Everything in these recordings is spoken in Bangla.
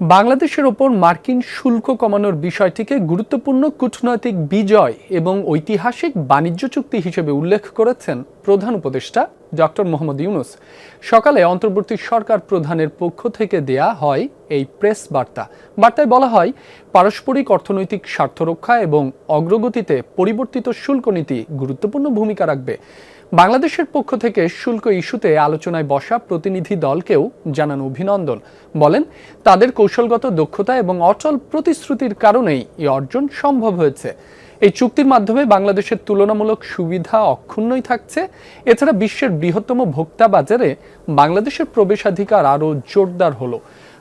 বাংলাদেশের ওপর মার্কিন শুল্ক কমানোর বিষয়টিকে গুরুত্বপূর্ণ কূটনৈতিক বিজয় এবং ঐতিহাসিক বাণিজ্য চুক্তি হিসেবে উল্লেখ করেছেন প্রধান উপদেষ্টা ডক্টর মোহাম্মদ ইউনুস। সকালে অন্তর্বর্তী সরকার প্রধানের পক্ষ থেকে দেয়া হয় এই প্রেস বার্তা। বার্তায় বলা হয়, পারস্পরিক অর্থনৈতিক স্বার্থ রক্ষা এবং অগ্রগতিতে পরিবর্তিত শুল্ক নীতি গুরুত্বপূর্ণ ভূমিকা রাখবে। বাংলাদেশের পক্ষ থেকে শুল্ক ইস্যুতে আলোচনায় বসা প্রতিনিধি দলকেও জানান অভিনন্দন। বলেন, তাদের কৌশলগত দক্ষতা এবং অচল প্রতিশ্রুতির কারণেই এই অর্জন সম্ভব হয়েছে। এই চুক্তির মাধ্যমে বাংলাদেশের তুলনামূলক সুবিধা অক্ষুণ্ণই থাকছে। এছাড়া বিশ্বের বৃহত্তম ভোক্তা বাজারে বাংলাদেশের প্রবেশাধিকার আরও জোরদার হলো।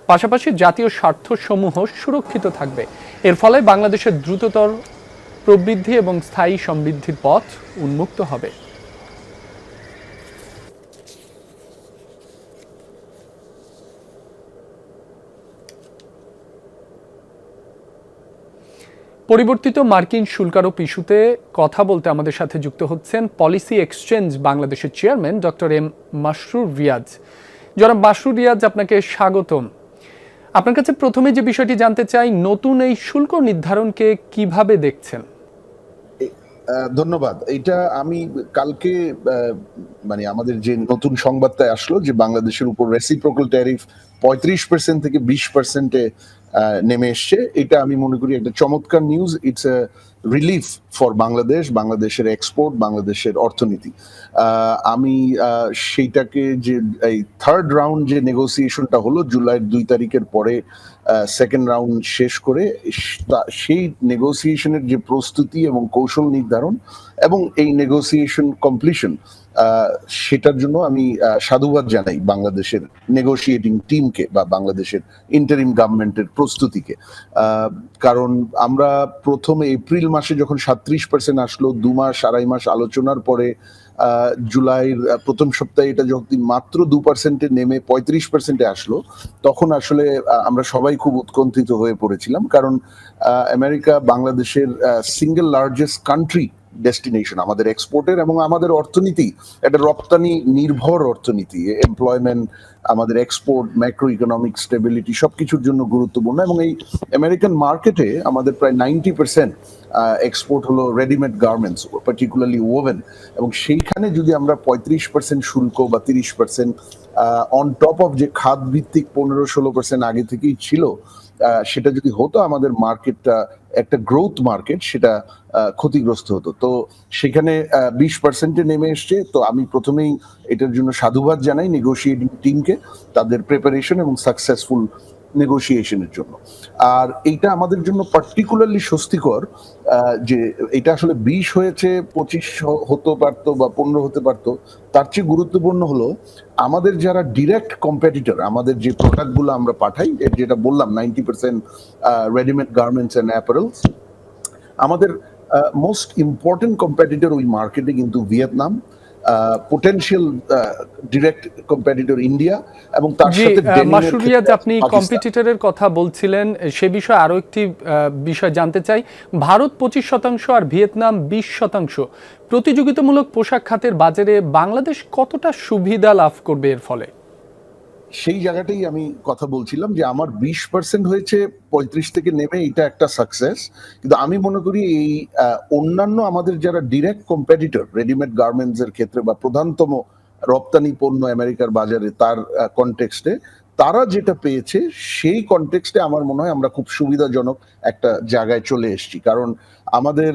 পাশাপাশি জাতীয় স্বার্থসমূহ সুরক্ষিত থাকবে। এর ফলে বাংলাদেশের দ্রুততর প্রবৃদ্ধি এবং স্থায়ী সমৃদ্ধির পথ উন্মুক্ত হবে। পরিবর্তিত মার্কিন শুল্কারোপ ইস্যুতে কথা বলতে আমাদের সাথে যুক্ত হচ্ছেন পলিসি এক্সচেঞ্জ বাংলাদেশের chairman doctor M Masrur Riaz. জনাব মাসরুর রিয়াজ, আপনাকে স্বাগতম। আপনার কাছে প্রথমে যে বিষয়টি জানতে চাই, নতুন এই শুল্ক নির্ধারণকে কীভাবে দেখছেন? ধন্যবাদ। এটা আমি কালকে মানে আমাদের যে নতুন সংবাদটা আসলো যে বাংলাদেশের উপর রেসিপ্রোকাল ট্যারিফ পঁয়ত্রিশ পার্সেন্ট থেকে বিশ পার্সেন্টে নেমে এসছে। এটা আমি মনে করি একটা চমৎকার news it's a relief for Bangladesh, বাংলাদেশের এক্সপোর্ট বাংলাদেশের অর্থনীতি। আমি সেইটাকে যে, এই থার্ড রাউন্ড যে নেগোসিয়েশনটা হলো জুলাইয়ের দুই তারিখের পরে সেকেন্ড রাউন্ড শেষ করে সেই নেগোসিয়েশনের যে প্রস্তুতি এবং কৌশল নির্ধারণ এবং এই নেগোসিয়েশন কমপ্লিশন সেটার জন্য আমি সাধুবাদ জানাই বাংলাদেশের নেগোসিয়েটিং টিমকে বা বাংলাদেশের ইন্টারিম গভর্নমেন্টের প্রস্তুতিকে। কারণ আমরা প্রথমে এপ্রিল মাসে যখন সাত্রিশ পার্সেন্ট আসলো, দু মাস, আড়াই মাস আলোচনার পরে জুলাইয়ের প্রথম সপ্তাহে এটা যখন মাত্র দু পার্সেন্টে নেমে পঁয়ত্রিশ পার্সেন্টে আসলো, তখন আসলে আমরা সবাই খুব উৎকণ্ঠিত হয়ে পড়েছিলাম। কারণ আমেরিকা, বাংলাদেশের সিঙ্গেল লার্জেস্ট কান্ট্রি ডেস্টিনেশন আমাদের এক্সপোর্টের এবং আমাদের অর্থনীতি, একটা রপ্তানি নির্ভর অর্থনীতি এমপ্লয়মেন্ট আমাদের এক্সপোর্ট ম্যাক্রো ইকোনমিক স্টেবিলিটি সব কিছুর জন্য গুরুত্বপূর্ণ এবং এই আমেরিকান মার্কেটে আমাদের প্রায় নাইনটি পার্সেন্ট এক্সপোর্ট হলো রেডিমেড গার্মেন্টস পার্টিকুলারলি ওভেন এবং সেইখানে যদি আমরা পঁয়ত্রিশ পার্সেন্ট শুল্ক বা তিরিশ পার্সেন্ট অন টপ অফ যে খাত ভিত্তিক পনেরো ষোলো পার্সেন্ট আগে থেকেই ছিল সেটা যদি হতো আমাদের মার্কেটটা একটা গ্রোথ মার্কেট সেটা ক্ষতিগ্রস্ত হতো। তো সেখানে বিশ পার্সেন্টে নেমে এসছে। তো আমি প্রথমেই এটার জন্য সাধুবাদ জানাই নেগোসিয়েটিং টিমকে তাদের প্রিপারেশন এবং সাকসেসফুল নেগোসিয়েশনের জন্য। আর এইটা আমাদের জন্য পার্টিকুলারলি স্বস্তিকর যে এটা আসলে বিশ হয়েছে, পঁচিশ হতে পারতো বা পনেরো হতে পারতো, তার চেয়ে গুরুত্বপূর্ণ হলো আমাদের যারা ডিরেক্ট কম্পিটিটর আমাদের যে প্রোডাক্টগুলো আমরা পাঠাই যেটা বললাম ninety percent readymade garments and apparels আমাদের মোস্ট ইম্পর্টেন্ট কম্পিটিটর ওই মার্কেটে কিন্তু Vietnam. Potential direct competitor India এবং তার সাথে আহ, denim এর মাসুর রিয়াজ ক্ষেত্রে আপনি কম্পিটিটরের কথা বলছিলেন সে বিষয়ে আরও একটি বিষয় জানতে চাই। ভারত পঁচিশ শতাংশ আর ভিয়েতনাম বিশ শতাংশ। প্রতিযোগিতামূলক পোশাক খাতের বাজারে বাংলাদেশ কতটা সুবিধা লাভ করবে এর ফলে? সেই জায়গাটাই আমি কথা বলছিলাম যে আমার বিশ পার্সেন্ট হয়েছে পঁয়ত্রিশ থেকে নেমে এটা একটা সাকসেস কিন্তু আমি মনে করি এই অন্যান্য আমাদের যারা ডিরেক্ট কম্পিটিটর রেডিমেড গার্মেন্টস এর ক্ষেত্রে বা প্রধানতম রপ্তানি পণ্য আমেরিকার বাজারে তার কনটেক্সটে তারা যেটা পেয়েছে, সেই কনটেক্সটে আমার মনে হয় আমরা খুব সুবিধাজনক একটা জায়গায় চলে এসেছি। কারণ আমাদের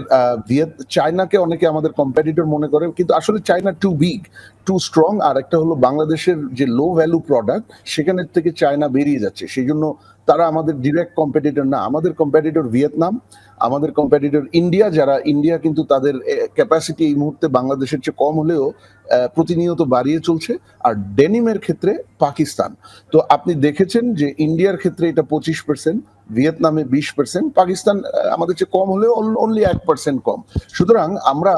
ভিয়েত, চায়নাকে অনেকে আমাদের কম্পিটিটর মনে করে, কিন্তু আসলে China too big too strong আর একটা হলো বাংলাদেশের যে লো ভ্যালু প্রোডাক্ট সেখানের থেকে চায়না বেরিয়ে যাচ্ছে। সেই জন্য তারা আমাদের ডিরেক্ট কম্পিটিটর না। আমাদের কম্পিটিটর ভিয়েতনাম, আমাদের কম্পিটিটর ইন্ডিয়া, যারা ইন্ডিয়া কিন্তু তাদের ক্যাপাসিটি এই মুহূর্তে বাংলাদেশের চেয়ে কম হলেও প্রতিনিয়ত বাড়িয়ে চলছে, আর ডেনিমের ক্ষেত্রে পাকিস্তান। তো আপনি দেখেছেন যে ইন্ডিয়ার ক্ষেত্রে এটা পঁচিশ পার্সেন্ট ভিয়েতনামে বিশ পার্সেন্ট পাকিস্তান আমাদের চেয়ে কম হলেও অনলি এক পার্সেন্ট কম। সুতরাং আমরা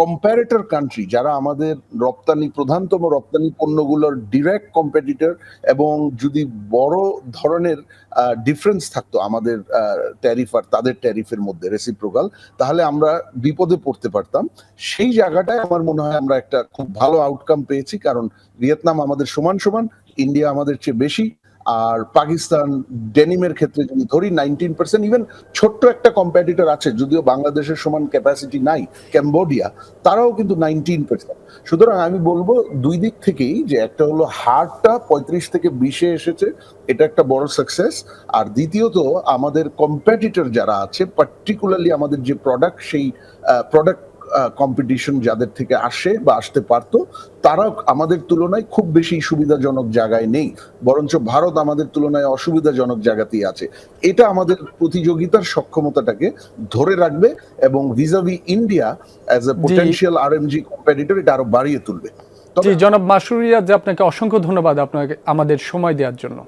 কম্প্যারেটর কান্ট্রি যারা আমাদের রপ্তানি, প্রধানতম রপ্তানি পণ্যগুলোর ডিরেক্ট কম্পিটিটর এবং যদি বড় ধরনের ডিফারেন্স থাকতো আমাদের ট্যারিফ আর তাদের ট্যারিফের মধ্যে রেসিপ্রোকাল তাহলে আমরা বিপদে পড়তে পারতাম। সেই জায়গাটায় আমার মনে হয় আমরা খুব ভালো আউটকাম পেয়েছি, কারণ ভিয়েতনাম আমাদের সমান সমান, ইন্ডিয়া আমাদের চেয়ে বেশি, আর পাকিস্তান ডেনিমের ক্ষেত্রে যদি ধরি নাইনটিন পার্সেন্ট ইভেন ছোট্ট একটা কম্পিটিটর আছে, যদিও বাংলাদেশের সমান ক্যাপাসিটি নাই ক্যাম্বোডিয়া তারাও কিন্তু নাইনটিন পার্সেন্ট সুতরাং আমি বলব দুই দিক থেকেই যে একটা হলো হারটা পঁয়ত্রিশ থেকে বিশে এসেছে, এটা একটা বড় সাকসেস আর দ্বিতীয়ত আমাদের কম্পিটিটর যারা আছে পার্টিকুলারলি আমাদের যে প্রোডাক্ট সেই প্রোডাক্ট কম্পিটিশন যাদের থেকে আসে বা আসতে পারতো তারা আমাদের তুলনায় খুব বেশি সুবিধাজনক জায়গায় নেই। বরঞ্চ ভারত আমাদের তুলনায় অসুবিধাজনক জায়গাতেই আছে। এটা আমাদের প্রতিযোগিতার সক্ষমতাটাকে ধরে রাখবে এবং vis-a-vis India as a potential RMG competitor এটা আরও বাড়িয়ে তুলবে। জনাব মাসুরিয়া যে আপনাকে অসংখ্য ধন্যবাদ আপনাকে আমাদের সময় দেওয়ার জন্য।